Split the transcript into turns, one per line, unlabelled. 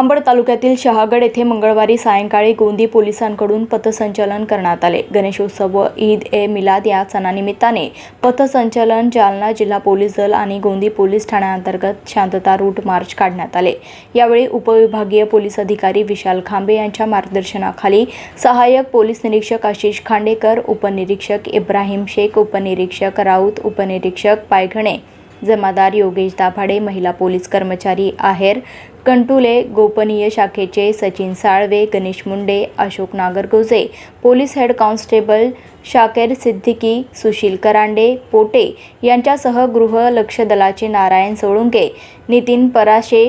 अंबड तालुक्यातील शहागड येथे मंगळवारी सायंकाळी गोंदी पोलिसांकडून पथसंचलन करण्यात आले. गणेशोत्सव व ईद ए मिलाद या सणानिमित्ताने पथसंचलन जालना जिल्हा पोलीस दल आणि गोंदी पोलीस ठाण्याअंतर्गत शांतता रूट मार्च काढण्यात आले. यावेळी उपविभागीय पोलीस अधिकारी विशाल खांबे यांच्या मार्गदर्शनाखाली सहाय्यक पोलीस निरीक्षक आशिष खांडेकर उपनिरीक्षक इब्राहिम शेख उपनिरीक्षक राऊत उपनिरीक्षक पायघणे जमादार योगेश दाभाडे महिला पोलीस कर्मचारी आहेर कंटुले गोपनीय शाखेचे Sachin Salve Ganesh Munde Ashok Nagargoje police head constable Shaker Siddiqui Sushil Karande Pote यांच्यासह गृह लक्ष दलाचे नारायण सोळुंके नितीन पराशे